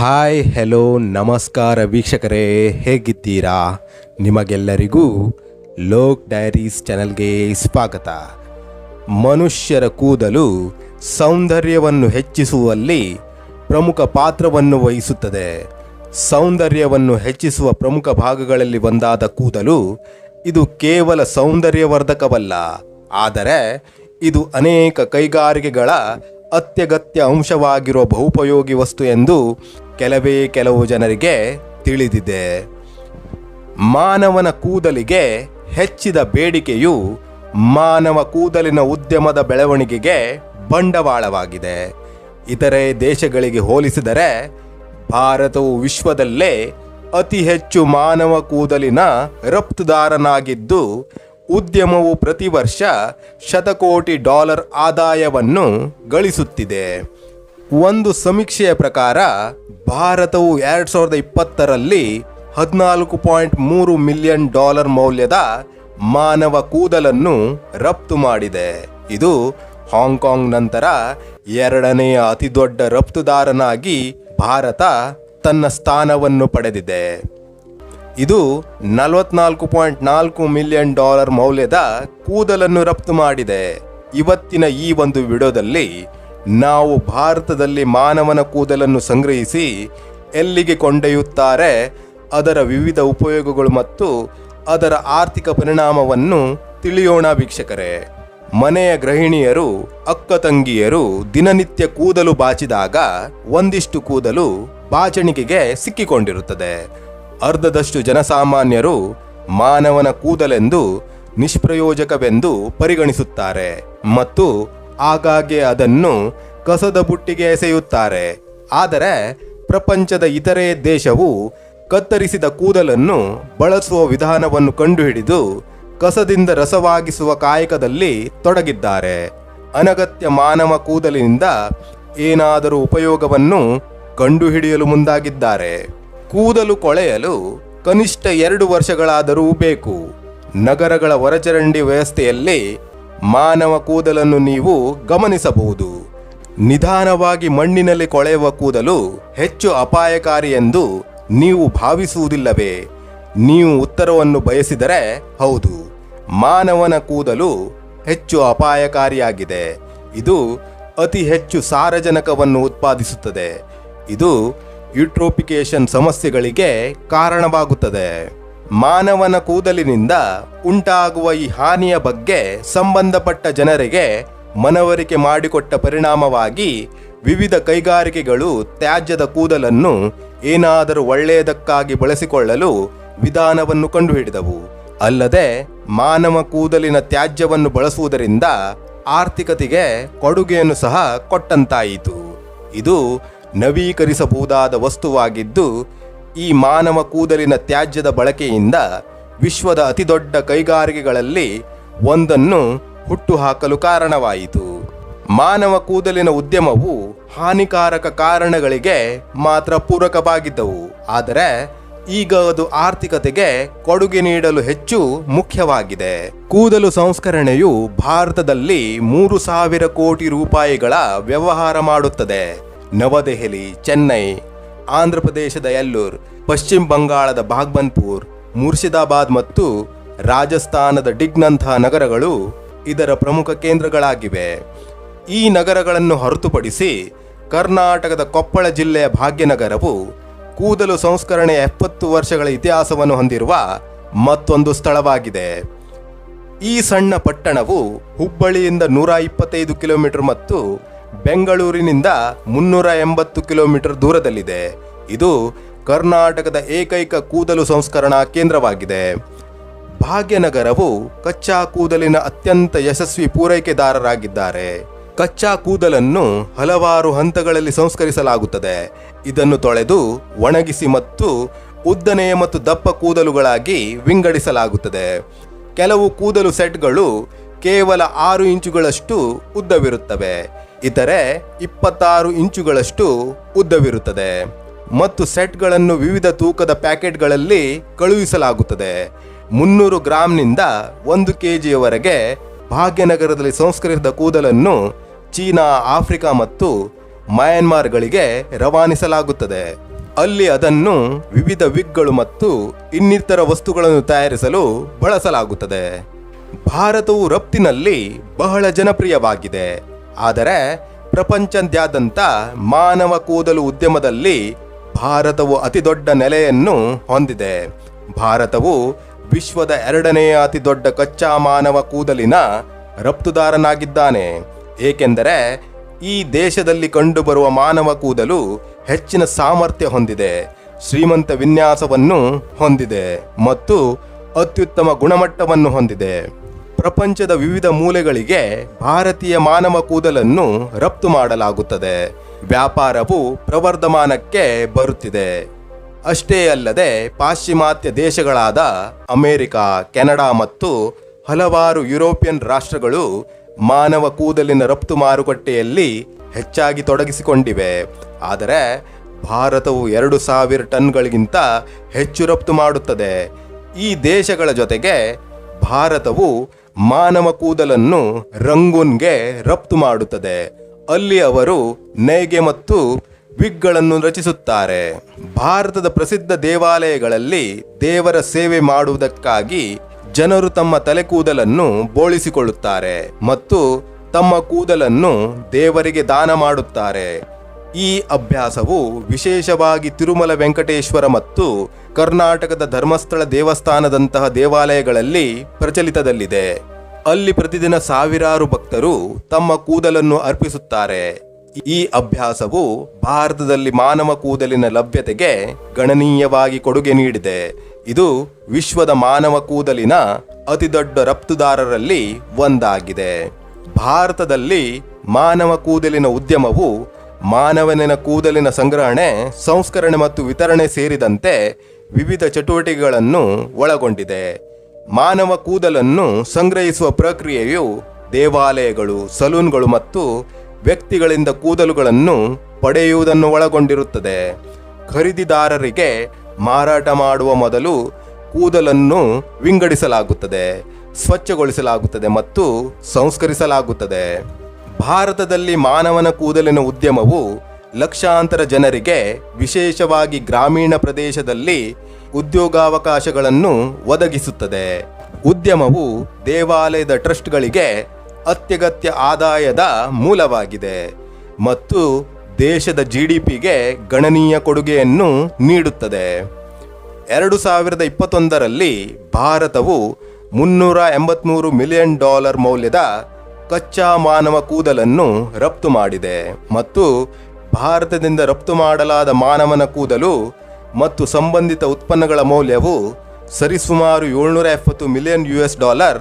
Hi, hello, ನಮಸ್ಕಾರ ವೀಕ್ಷಕರೇ, ಹೇಗಿದ್ದೀರಾ? ನಿಮಗೆಲ್ಲರಿಗೂ ಲೋಕ್ ಡೈರೀಸ್ ಚಾನಲ್ಗೆ ಸ್ವಾಗತ. ಮನುಷ್ಯರ ಕೂದಲು ಸೌಂದರ್ಯವನ್ನು ಹೆಚ್ಚಿಸುವಲ್ಲಿ ಪ್ರಮುಖ ಪಾತ್ರವನ್ನು ವಹಿಸುತ್ತದೆ. ಸೌಂದರ್ಯವನ್ನು ಹೆಚ್ಚಿಸುವ ಪ್ರಮುಖ ಭಾಗಗಳಲ್ಲಿ ಒಂದಾದ ಕೂದಲು ಇದು ಕೇವಲ ಸೌಂದರ್ಯವರ್ಧಕವಲ್ಲ, ಆದರೆ ಇದು ಅನೇಕ ಕೈಗಾರಿಕೆಗಳ ಅತ್ಯಗತ್ಯ ಅಂಶವಾಗಿರುವ ಬಹುಪಯೋಗಿ ವಸ್ತು ಎಂದು ಕೆಲವೇ ಕೆಲವು ಜನರಿಗೆ ತಿಳಿದಿದೆ. ಮಾನವನ ಕೂದಲಿಗೆ ಹೆಚ್ಚಿದ ಬೇಡಿಕೆಯು ಮಾನವ ಕೂದಲಿನ ಉದ್ಯಮದ ಬೆಳವಣಿಗೆಗೆ ಬಂಡವಾಳವಾಗಿದೆ. ಇತರೆ ದೇಶಗಳಿಗೆ ಹೋಲಿಸಿದರೆ ಭಾರತವು ವಿಶ್ವದಲ್ಲೇ ಅತಿ ಹೆಚ್ಚು ಮಾನವ ಕೂದಲಿನ ರಫ್ತುದಾರನಾಗಿದ್ದು, ಉದ್ಯಮವು ಪ್ರತಿ ವರ್ಷ ಶತಕೋಟಿ ಡಾಲರ್ ಆದಾಯವನ್ನು ಗಳಿಸುತ್ತಿದೆ. ಒಂದು ಸಮೀಕ್ಷೆಯ ಪ್ರಕಾರ ಭಾರತವು ಎರಡು ಸಾವಿರದ ಇಪ್ಪತ್ತರಲ್ಲಿ ಹದಿನಾಲ್ಕು ಪಾಯಿಂಟ್ ಮೂರು ಮಿಲಿಯನ್ ಡಾಲರ್ ಮೌಲ್ಯದ ಮಾನವ ಕೂದಲನ್ನು ರಫ್ತು ಮಾಡಿದೆ. ಇದು ಹಾಂಗ್ಕಾಂಗ್ ನಂತರ ಎರಡನೆಯ ಅತಿದೊಡ್ಡ ರಫ್ತುದಾರನಾಗಿ ಭಾರತ ತನ್ನ ಸ್ಥಾನವನ್ನು ಪಡೆದಿದೆ. ಇದು ನಲವತ್ನಾಲ್ಕು ಪಾಯಿಂಟ್ ನಾಲ್ಕು ಮಿಲಿಯನ್ ಡಾಲರ್ ಮೌಲ್ಯದ ಕೂದಲನ್ನು ರಫ್ತು ಮಾಡಿದೆ. ಇವತ್ತಿನ ಈ ಒಂದು ವಿಡಿಯೋದಲ್ಲಿ ನಾವು ಭಾರತದಲ್ಲಿ ಮಾನವನ ಕೂದಲನ್ನು ಸಂಗ್ರಹಿಸಿ ಎಲ್ಲಿಗೆ ಕೊಂಡೊಯ್ಯುತ್ತಾರೆ, ಅದರ ವಿವಿಧ ಉಪಯೋಗಗಳು ಮತ್ತು ಅದರ ಆರ್ಥಿಕ ಪರಿಣಾಮವನ್ನು ತಿಳಿಯೋಣ ವೀಕ್ಷಕರೇ. ಮನೆಯ ಗೃಹಿಣಿಯರು, ಅಕ್ಕ ತಂಗಿಯರು ದಿನನಿತ್ಯ ಕೂದಲು ಬಾಚಿದಾಗ ಒಂದಿಷ್ಟು ಕೂದಲು ಬಾಚಣಿಗೆಗೆ ಸಿಕ್ಕಿಕೊಂಡಿರುತ್ತದೆ. ಅರ್ಧದಷ್ಟು ಜನಸಾಮಾನ್ಯರು ಮಾನವನ ಕೂದಲೆಂದು ನಿಷ್ಪ್ರಯೋಜಕವೆಂದು ಪರಿಗಣಿಸುತ್ತಾರೆ. ಮತ್ತು ಆಗಾಗ್ಗೆ ಅದನ್ನು ಕಸದ ಬುಟ್ಟಿಗೆ ಎಸೆಯುತ್ತಾರೆ. ಆದರೆ ಪ್ರಪಂಚದ ಇತರೆ ದೇಶವು ಕತ್ತರಿಸಿದ ಕೂದಲನ್ನು ಬಳಸುವ ವಿಧಾನವನ್ನು ಕಂಡುಹಿಡಿದು ಕಸದಿಂದ ರಸವಾಗಿಸುವ ಕಾಯಕದಲ್ಲಿ ತೊಡಗಿದ್ದಾರೆ. ಅನಗತ್ಯ ಮಾನವ ಕೂದಲಿನಿಂದ ಏನಾದರೂ ಉಪಯೋಗವನ್ನು ಕಂಡುಹಿಡಿಯಲು ಮುಂದಾಗಿದ್ದಾರೆ. ಕೂದಲು ಕೊಳೆಯಲು ಕನಿಷ್ಠ ಎರಡು ವರ್ಷಗಳಾದರೂ ಬೇಕು. ನಗರಗಳ ಹೊರಚರಂಡಿ ವ್ಯವಸ್ಥೆಯಲ್ಲಿ ಮಾನವ ಕೂದಲನ್ನು ನೀವು ಗಮನಿಸಬಹುದು. ನಿಧಾನವಾಗಿ ಮಣ್ಣಿನಲ್ಲಿ ಕೊಳೆಯುವ ಕೂದಲು ಹೆಚ್ಚು ಅಪಾಯಕಾರಿ ಎಂದು ನೀವು ಭಾವಿಸುವುದಿಲ್ಲವೇ? ನೀವು ಉತ್ತರವನ್ನು ಬಯಸಿದರೆ ಹೌದು. ಮಾನವನ ಕೂದಲು ಹೆಚ್ಚು ಅಪಾಯಕಾರಿಯಾಗಿದೆ. ಇದು ಅತಿ ಹೆಚ್ಚು ಸಾರಜನಕವನ್ನು ಉತ್ಪಾದಿಸುತ್ತದೆ. ಇದು ಯುಟ್ರೋಪಿಕೇಶನ್ ಸಮಸ್ಯೆಗಳಿಗೆ ಕಾರಣವಾಗುತ್ತದೆ. ಮಾನವನ ಕೂದಲಿನಿಂದ ಉಂಟಾಗುವ ಈ ಹಾನಿಯ ಬಗ್ಗೆ ಸಂಬಂಧಪಟ್ಟ ಜನರಿಗೆ ಮನವರಿಕೆ ಮಾಡಿಕೊಟ್ಟ ಪರಿಣಾಮವಾಗಿ ವಿವಿಧ ಕೈಗಾರಿಕೆಗಳು ತ್ಯಾಜ್ಯದ ಕೂದಲನ್ನು ಏನಾದರೂ ಒಳ್ಳೆಯದಕ್ಕಾಗಿ ಬಳಸಿಕೊಳ್ಳಲು ವಿಧಾನವನ್ನು ಕಂಡುಹಿಡಿದವು. ಅಲ್ಲದೆ ಮಾನವ ಕೂದಲಿನ ತ್ಯಾಜ್ಯವನ್ನು ಬಳಸುವುದರಿಂದ ಆರ್ಥಿಕತೆಗೆ ಕೊಡುಗೆಯನ್ನು ಸಹ ಕೊಟ್ಟಂತಾಯಿತು. ಇದು ನವೀಕರಿಸಬಹುದಾದ ವಸ್ತುವಾಗಿದ್ದು ಈ ಮಾನವ ಕೂದಲಿನ ತ್ಯಾಜ್ಯದ ಬಳಕೆಯಿಂದ ವಿಶ್ವದ ಅತಿದೊಡ್ಡ ಕೈಗಾರಿಕೆಗಳಲ್ಲಿ ಒಂದನ್ನು ಹುಟ್ಟುಹಾಕಲು ಕಾರಣವಾಯಿತು. ಮಾನವ ಕೂದಲಿನ ಉದ್ಯಮವು ಹಾನಿಕಾರಕ ಕಾರಣಗಳಿಗೆ ಮಾತ್ರ ಪೂರಕವಾಗಿದ್ದವು. ಆದರೆ ಈಗ ಅದು ಆರ್ಥಿಕತೆಗೆ ಕೊಡುಗೆ ನೀಡಲು ಹೆಚ್ಚು ಮುಖ್ಯವಾಗಿದೆ. ಕೂದಲು ಸಂಸ್ಕರಣೆಯು ಭಾರತದಲ್ಲಿ ಮೂರು ಸಾವಿರ ಕೋಟಿ ರೂಪಾಯಿಗಳ ವ್ಯವಹಾರ ಮಾಡುತ್ತದೆ. ನವದೆಹಲಿ, ಚೆನ್ನೈ ಆಂಧ್ರಪ್ರದೇಶದ ಎಲ್ಲೂರ್ ಪಶ್ಚಿಮ ಬಂಗಾಳದ ಬಾಗ್ಬನ್ಪುರ್ ಮುರ್ಷಿದಾಬಾದ್ ಮತ್ತು ರಾಜಸ್ಥಾನದ ಡಿಗ್ನಂತಹ ನಗರಗಳು ಇದರ ಪ್ರಮುಖ ಕೇಂದ್ರಗಳಾಗಿವೆ. ಈ ನಗರಗಳನ್ನು ಹೊರತುಪಡಿಸಿ ಕರ್ನಾಟಕದ ಕೊಪ್ಪಳ ಜಿಲ್ಲೆಯ ಭಾಗ್ಯನಗರವು ಕೂದಲು ಸಂಸ್ಕರಣೆಯ ಎಪ್ಪತ್ತು ವರ್ಷಗಳ ಇತಿಹಾಸವನ್ನು ಹೊಂದಿರುವ ಮತ್ತೊಂದು ಸ್ಥಳವಾಗಿದೆ. ಈ ಸಣ್ಣ ಪಟ್ಟಣವು ಹುಬ್ಬಳ್ಳಿಯಿಂದ ನೂರ ಇಪ್ಪತ್ತೈದು ಕಿಲೋಮೀಟರ್ ಮತ್ತು ಬೆಂಗಳೂರಿನಿಂದ ಮುನ್ನೂರ ಎಂಬತ್ತು ಕಿಲೋಮೀಟರ್ ದೂರದಲ್ಲಿದೆ. ಇದು ಕರ್ನಾಟಕದ ಏಕೈಕ ಕೂದಲು ಸಂಸ್ಕರಣಾ ಕೇಂದ್ರವಾಗಿದೆ. ಭಾಗ್ಯನಗರವು ಕಚ್ಚಾ ಕೂದಲಿನ ಅತ್ಯಂತ ಯಶಸ್ವಿ ಪೂರೈಕೆದಾರರಾಗಿದ್ದಾರೆ. ಕಚ್ಚಾ ಕೂದಲನ್ನು ಹಲವಾರು ಹಂತಗಳಲ್ಲಿ ಸಂಸ್ಕರಿಸಲಾಗುತ್ತದೆ. ಇದನ್ನು ತೊಳೆದು ಒಣಗಿಸಿ ಮತ್ತು ಉದ್ದನೆಯ ಮತ್ತು ದಪ್ಪ ಕೂದಲುಗಳಾಗಿ ವಿಂಗಡಿಸಲಾಗುತ್ತದೆ. ಕೆಲವು ಕೂದಲು ಸೆಟ್ಗಳು ಕೇವಲ ಆರು ಇಂಚುಗಳಷ್ಟು ಉದ್ದವಿರುತ್ತವೆ. ಇತರೆ ಇಪ್ಪತ್ತಾರು ಇಂಚುಗಳಷ್ಟು ಉದ್ದವಿರುತ್ತದೆ ಮತ್ತು ಸೆಟ್ಗಳನ್ನು ವಿವಿಧ ತೂಕದ ಪ್ಯಾಕೆಟ್ಗಳಲ್ಲಿ ಕಳುಹಿಸಲಾಗುತ್ತದೆ. ಮುನ್ನೂರು ಗ್ರಾಂನಿಂದ ಒಂದು ಕೆ ಜಿಯವರೆಗೆ ಭಾಗ್ಯನಗರದಲ್ಲಿ ಸಂಸ್ಕರಿಸಿದ ಕೂದಲನ್ನು ಚೀನಾ, ಆಫ್ರಿಕಾ ಮತ್ತು ಮಯನ್ಮಾರ್ಗಳಿಗೆ ರವಾನಿಸಲಾಗುತ್ತದೆ. ಅಲ್ಲಿ ಅದನ್ನು ವಿವಿಧ ವಿಗ್ಗಳು ಮತ್ತು ಇನ್ನಿತರ ವಸ್ತುಗಳನ್ನು ತಯಾರಿಸಲು ಬಳಸಲಾಗುತ್ತದೆ. ಭಾರತವು ರಫ್ತಿನಲ್ಲಿ ಬಹಳ ಜನಪ್ರಿಯವಾಗಿದೆ. ಆದರೆ ಪ್ರಪಂಚದಾದ್ಯಂತ ಮಾನವ ಕೂದಲು ಉದ್ಯಮದಲ್ಲಿ ಭಾರತವು ಅತಿದೊಡ್ಡ ನೆಲೆಯನ್ನು ಹೊಂದಿದೆ. ಭಾರತವು ವಿಶ್ವದ ಎರಡನೆಯ ಅತಿದೊಡ್ಡ ಕಚ್ಚಾ ಮಾನವ ಕೂದಲಿನ ರಫ್ತುದಾರನಾಗಿದ್ದಾನೆ. ಏಕೆಂದರೆ ಈ ದೇಶದಲ್ಲಿ ಕಂಡುಬರುವ ಮಾನವ ಕೂದಲು ಹೆಚ್ಚಿನ ಸಾಮರ್ಥ್ಯ ಹೊಂದಿದೆ, ಶ್ರೀಮಂತ ವಿನ್ಯಾಸವನ್ನು ಹೊಂದಿದೆ ಮತ್ತು ಅತ್ಯುತ್ತಮ ಗುಣಮಟ್ಟವನ್ನು ಹೊಂದಿದೆ. ಪ್ರಪಂಚದ ವಿವಿಧ ಮೂಲೆಗಳಿಗೆ ಭಾರತೀಯ ಮಾನವ ಕೂದಲನ್ನು ರಫ್ತು ಮಾಡಲಾಗುತ್ತದೆ. ವ್ಯಾಪಾರವು ಪ್ರವರ್ಧಮಾನಕ್ಕೆ ಬರುತ್ತಿದೆ. ಅಷ್ಟೇ ಅಲ್ಲದೆ ಪಾಶ್ಚಿಮಾತ್ಯ ದೇಶಗಳಾದ ಅಮೆರಿಕ, ಕೆನಡಾ ಮತ್ತು ಹಲವಾರು ಯುರೋಪಿಯನ್ ರಾಷ್ಟ್ರಗಳು ಮಾನವ ಕೂದಲಿನ ರಫ್ತು ಮಾರುಕಟ್ಟೆಯಲ್ಲಿ ಹೆಚ್ಚಾಗಿ ತೊಡಗಿಸಿಕೊಂಡಿವೆ. ಆದರೆ ಭಾರತವು ಎರಡು ಸಾವಿರ ಟನ್ಗಳಿಗಿಂತ ಹೆಚ್ಚು ರಫ್ತು ಮಾಡುತ್ತದೆ. ಈ ದೇಶಗಳ ಜೊತೆಗೆ ಭಾರತವು ಮಾನವ ಕೂದಲನ್ನು ರಂಗೂನ್ಗೆ ರಫ್ತು ಮಾಡುತ್ತದೆ. ಅಲ್ಲಿ ಅವರು ನೇಯ್ಗೆ ಮತ್ತು ವಿಗ್ಗಳನ್ನು ರಚಿಸುತ್ತಾರೆ. ಭಾರತದ ಪ್ರಸಿದ್ಧ ದೇವಾಲಯಗಳಲ್ಲಿ ದೇವರ ಸೇವೆ ಮಾಡುವುದಕ್ಕಾಗಿ ಜನರು ತಮ್ಮ ತಲೆ ಕೂದಲನ್ನು ಬೋಳಿಸಿಕೊಳ್ಳುತ್ತಾರೆ ಮತ್ತು ತಮ್ಮ ಕೂದಲನ್ನು ದೇವರಿಗೆ ದಾನ ಮಾಡುತ್ತಾರೆ. ಈ ಅಭ್ಯಾಸವು ವಿಶೇಷವಾಗಿ ತಿರುಮಲ ವೆಂಕಟೇಶ್ವರ ಮತ್ತು ಕರ್ನಾಟಕದ ಧರ್ಮಸ್ಥಳ ದೇವಸ್ಥಾನದಂತಹ ದೇವಾಲಯಗಳಲ್ಲಿ ಪ್ರಚಲಿತದಲ್ಲಿದೆ. ಅಲ್ಲಿ ಪ್ರತಿದಿನ ಸಾವಿರಾರು ಭಕ್ತರು ತಮ್ಮ ಕೂದಲನ್ನು ಅರ್ಪಿಸುತ್ತಾರೆ. ಈ ಅಭ್ಯಾಸವು ಭಾರತದಲ್ಲಿ ಮಾನವ ಕೂದಲಿನ ಲಭ್ಯತೆಗೆ ಗಣನೀಯವಾಗಿ ಕೊಡುಗೆ ನೀಡಿದೆ. ಇದು ವಿಶ್ವದ ಮಾನವ ಕೂದಲಿನ ಅತಿದೊಡ್ಡ ರಫ್ತುದಾರರಲ್ಲಿ ಒಂದಾಗಿದೆ. ಭಾರತದಲ್ಲಿ ಮಾನವ ಕೂದಲಿನ ಉದ್ಯಮವು ಮಾನವನಿನ ಕೂದಲಿನ ಸಂಗ್ರಹಣೆ, ಸಂಸ್ಕರಣೆ ಮತ್ತು ವಿತರಣೆ ಸೇರಿದಂತೆ ವಿವಿಧ ಚಟುವಟಿಕೆಗಳನ್ನು ಒಳಗೊಂಡಿದೆ. ಮಾನವ ಕೂದಲನ್ನು ಸಂಗ್ರಹಿಸುವ ಪ್ರಕ್ರಿಯೆಯು ದೇವಾಲಯಗಳು, ಸಲೂನ್ಗಳು ಮತ್ತು ವ್ಯಕ್ತಿಗಳಿಂದ ಕೂದಲುಗಳನ್ನು ಪಡೆಯುವುದನ್ನು ಒಳಗೊಂಡಿರುತ್ತದೆ. ಖರೀದಿದಾರರಿಗೆ ಮಾರಾಟ ಮಾಡುವ ಮೊದಲು ಕೂದಲನ್ನು ವಿಂಗಡಿಸಲಾಗುತ್ತದೆ, ಸ್ವಚ್ಛಗೊಳಿಸಲಾಗುತ್ತದೆ ಮತ್ತು ಸಂಸ್ಕರಿಸಲಾಗುತ್ತದೆ. ಭಾರತದಲ್ಲಿ ಮಾನವನ ಕೂದಲಿನ ಉದ್ಯಮವು ಲಕ್ಷಾಂತರ ಜನರಿಗೆ ವಿಶೇಷವಾಗಿ ಗ್ರಾಮೀಣ ಪ್ರದೇಶದಲ್ಲಿ ಉದ್ಯೋಗಾವಕಾಶಗಳನ್ನು ಒದಗಿಸುತ್ತದೆ. ಉದ್ಯಮವು ದೇವಾಲಯದ ಟ್ರಸ್ಟ್ಗಳಿಗೆ ಅತ್ಯಗತ್ಯ ಆದಾಯದ ಮೂಲವಾಗಿದೆ ಮತ್ತು ದೇಶದ ಜಿ ಡಿ ಪಿಗೆ ಗಣನೀಯ ಕೊಡುಗೆಯನ್ನು ನೀಡುತ್ತದೆ. ಎರಡು ಸಾವಿರದ ಇಪ್ಪತ್ತೊಂದರಲ್ಲಿ ಭಾರತವು ಮುನ್ನೂರ ಎಂಬತ್ಮೂರು ಮಿಲಿಯನ್ ಡಾಲರ್ ಮೌಲ್ಯದ ಕಚ್ಚಾ ಮಾನವ ಕೂದಲನ್ನು ರಫ್ತು ಮಾಡಿದೆ. ಮತ್ತು ಭಾರತದಿಂದ ರಫ್ತು ಮಾಡಲಾದ ಮಾನವನ ಕೂದಲು ಮತ್ತು ಸಂಬಂಧಿತ ಉತ್ಪನ್ನಗಳ ಮೌಲ್ಯವು ಸರಿಸುಮಾರು ಏಳ್ನೂರ ಎಪ್ಪತ್ತು ಮಿಲಿಯನ್ ಯು ಎಸ್ ಡಾಲರ್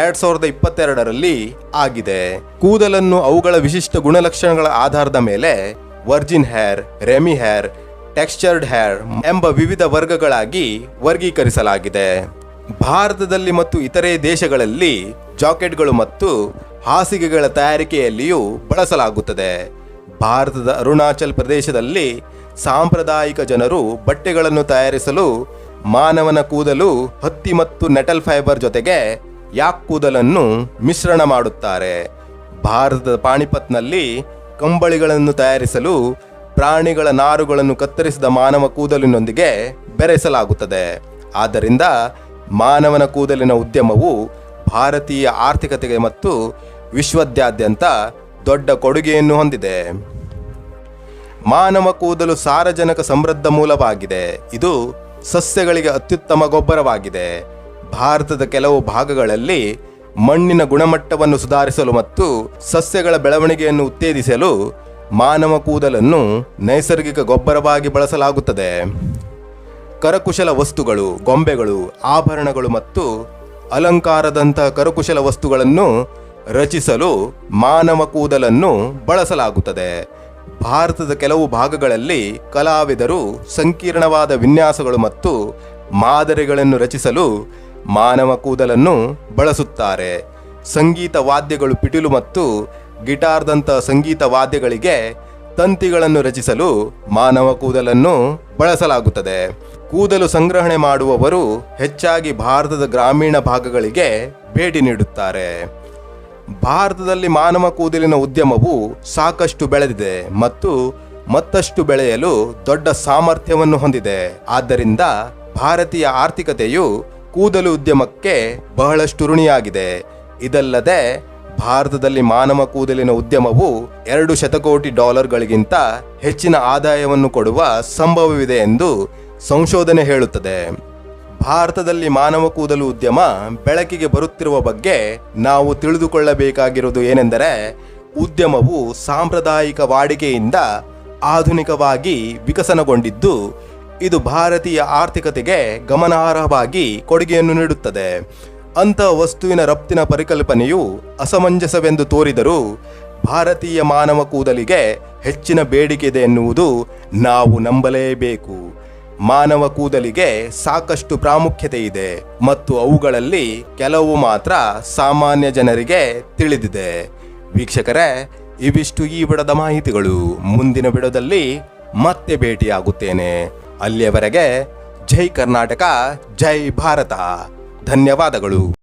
ಎರಡ್ ಸಾವಿರದ ಇಪ್ಪತ್ತೆರಡರಲ್ಲಿ ಆಗಿದೆ. ಕೂದಲನ್ನು ಅವುಗಳ ವಿಶಿಷ್ಟ ಗುಣಲಕ್ಷಣಗಳ ಆಧಾರದ ಮೇಲೆ virgin hair, remy hair, textured hair ಎಂಬ ವಿವಿಧ ವರ್ಗಗಳಾಗಿ ವರ್ಗೀಕರಿಸಲಾಗಿದೆ. ಭಾರತದಲ್ಲಿ ಮತ್ತು ಇತರೆ ದೇಶಗಳಲ್ಲಿ ಜಾಕೆಟ್ಗಳು ಮತ್ತು ಹಾಸಿಗೆಗಳ ತಯಾರಿಕೆಯಲ್ಲಿಯೂ ಬಳಸಲಾಗುತ್ತದೆ. ಭಾರತದ ಅರುಣಾಚಲ್ ಪ್ರದೇಶದಲ್ಲಿ ಸಾಂಪ್ರದಾಯಿಕ ಜನರು ಬಟ್ಟೆಗಳನ್ನು ತಯಾರಿಸಲು, ಮಾನವನ ಕೂದಲು ಹತ್ತಿ ಮತ್ತು ನೆಟಲ್ ಫೈಬರ್ ಜೊತೆಗೆ ಯಾಕ್ ಕೂದಲನ್ನು ಮಿಶ್ರಣ ಮಾಡುತ್ತಾರೆ. ಭಾರತದ ಪಾಣಿಪತ್ನಲ್ಲಿ ಕಂಬಳಿಗಳನ್ನು ತಯಾರಿಸಲು ಪ್ರಾಣಿಗಳ ನಾರುಗಳನ್ನು ಕತ್ತರಿಸಿದ ಮಾನವ ಕೂದಲಿನೊಂದಿಗೆ ಬೆರೆಸಲಾಗುತ್ತದೆ. ಆದ್ದರಿಂದ ಮಾನವನ ಕೂದಲಿನ ಉದ್ಯಮವು ಭಾರತೀಯ ಆರ್ಥಿಕತೆಗೆ ಮತ್ತು ವಿಶ್ವದಾದ್ಯಂತ ದೊಡ್ಡ ಕೊಡುಗೆಯನ್ನು ಹೊಂದಿದೆ. ಮಾನವ ಕೂದಲು ಸಾರಜನಕ ಸಮೃದ್ಧ ಮೂಲವಾಗಿದೆ. ಇದು ಸಸ್ಯಗಳಿಗೆ ಅತ್ಯುತ್ತಮ ಗೊಬ್ಬರವಾಗಿದೆ. ಭಾರತದ ಕೆಲವು ಭಾಗಗಳಲ್ಲಿ ಮಣ್ಣಿನ ಗುಣಮಟ್ಟವನ್ನು ಸುಧಾರಿಸಲು ಮತ್ತು ಸಸ್ಯಗಳ ಬೆಳವಣಿಗೆಯನ್ನು ಉತ್ತೇಜಿಸಲು ಮಾನವ ಕೂದಲನ್ನು ನೈಸರ್ಗಿಕ ಗೊಬ್ಬರವಾಗಿ ಬಳಸಲಾಗುತ್ತದೆ. ಕರಕುಶಲ ವಸ್ತುಗಳು, ಗೊಂಬೆಗಳು, ಆಭರಣಗಳು ಮತ್ತು ಅಲಂಕಾರದಂತಹ ಕರಕುಶಲ ವಸ್ತುಗಳನ್ನು ರಚಿಸಲು ಮಾನವ ಕೂದಲನ್ನು ಬಳಸಲಾಗುತ್ತದೆ. ಭಾರತದ ಕೆಲವು ಭಾಗಗಳಲ್ಲಿ ಕಲಾವಿದರು ಸಂಕೀರ್ಣವಾದ ವಿನ್ಯಾಸಗಳು ಮತ್ತು ಮಾದರಿಗಳನ್ನು ರಚಿಸಲು ಮಾನವ ಕೂದಲನ್ನು ಬಳಸುತ್ತಾರೆ. ಸಂಗೀತ ವಾದ್ಯಗಳು ಪಿಟಿಲು ಮತ್ತು ಗಿಟಾರ್ದಂಥ ಸಂಗೀತ ವಾದ್ಯಗಳಿಗೆ ತಂತಿಗಳನ್ನು ರಚಿಸಲು ಮಾನವ ಕೂದಲನ್ನು ಬಳಸಲಾಗುತ್ತದೆ. ಕೂದಲು ಸಂಗ್ರಹಣೆ ಮಾಡುವವರು ಹೆಚ್ಚಾಗಿ ಭಾರತದ ಗ್ರಾಮೀಣ ಭಾಗಗಳಿಗೆ ಭೇಟಿ ನೀಡುತ್ತಾರೆ. ಭಾರತದಲ್ಲಿ ಮಾನವ ಕೂದಲಿನ ಉದ್ಯಮವು ಸಾಕಷ್ಟು ಬೆಳೆದಿದೆ ಮತ್ತು ಮತ್ತಷ್ಟು ಬೆಳೆಯಲು ದೊಡ್ಡ ಸಾಮರ್ಥ್ಯವನ್ನು ಹೊಂದಿದೆ. ಆದ್ದರಿಂದ ಭಾರತೀಯ ಆರ್ಥಿಕತೆಯು ಕೂದಲು ಉದ್ಯಮಕ್ಕೆ ಬಹಳಷ್ಟು ಋಣಿಯಾಗಿದೆ. ಇದಲ್ಲದೆ ಭಾರತದಲ್ಲಿ ಮಾನವ ಕೂದಲಿನ ಉದ್ಯಮವು ಎರಡು ಶತಕೋಟಿ ಡಾಲರ್ಗಳಿಗಿಂತ ಹೆಚ್ಚಿನ ಆದಾಯವನ್ನು ಕೊಡುವ ಸಂಭವವಿದೆ ಎಂದು ಸಂಶೋಧನೆ ಹೇಳುತ್ತದೆ, ಭಾರತದಲ್ಲಿ ಮಾನವ ಕೂದಲು ಉದ್ಯಮ ಬೆಳಕಿಗೆ ಬರುತ್ತಿರುವ ಬಗ್ಗೆ ನಾವು ತಿಳಿದುಕೊಳ್ಳಬೇಕಾಗಿರುವುದು ಏನೆಂದರೆ, ಉದ್ಯಮವು ಸಾಂಪ್ರದಾಯಿಕ ವಾಡಿಕೆಯಿಂದ ಆಧುನಿಕವಾಗಿ ವಿಕಸನಗೊಂಡಿದ್ದು, ಇದು ಭಾರತೀಯ ಆರ್ಥಿಕತೆಗೆ ಗಮನಾರ್ಹವಾಗಿ ಕೊಡುಗೆಯನ್ನು ನೀಡುತ್ತದೆ. ಅಂಥ ವಸ್ತುವಿನ ರಫ್ತಿನ ಪರಿಕಲ್ಪನೆಯು ಅಸಮಂಜಸವೆಂದು ತೋರಿದರೂ, ಭಾರತೀಯ ಮಾನವ ಕೂದಲಿಗೆ ಹೆಚ್ಚಿನ ಬೇಡಿಕೆ ಇದೆ ಎನ್ನುವುದು ನಾವು ನಂಬಲೇಬೇಕು. ಮಾನವ ಕೂದಲಿಗೆ ಸಾಕಷ್ಟು ಪ್ರಾಮುಖ್ಯತೆ ಇದೆ ಮತ್ತು ಅವುಗಳಲ್ಲಿ ಕೆಲವು ಮಾತ್ರ ಸಾಮಾನ್ಯ ಜನರಿಗೆ ತಿಳಿದಿದೆ. ವೀಕ್ಷಕರೇ, ಇವಿಷ್ಟು ಈ ಬಿಡದ ಮಾಹಿತಿಗಳು. ಮುಂದಿನ ಬಿಡದಲ್ಲಿ ಮತ್ತೆ ಭೇಟಿಯಾಗುತ್ತೇನೆ. ಅಲ್ಲಿಯವರೆಗೆ ಜೈ ಕರ್ನಾಟಕ, ಜೈ ಭಾರತ. ಧನ್ಯವಾದಗಳು.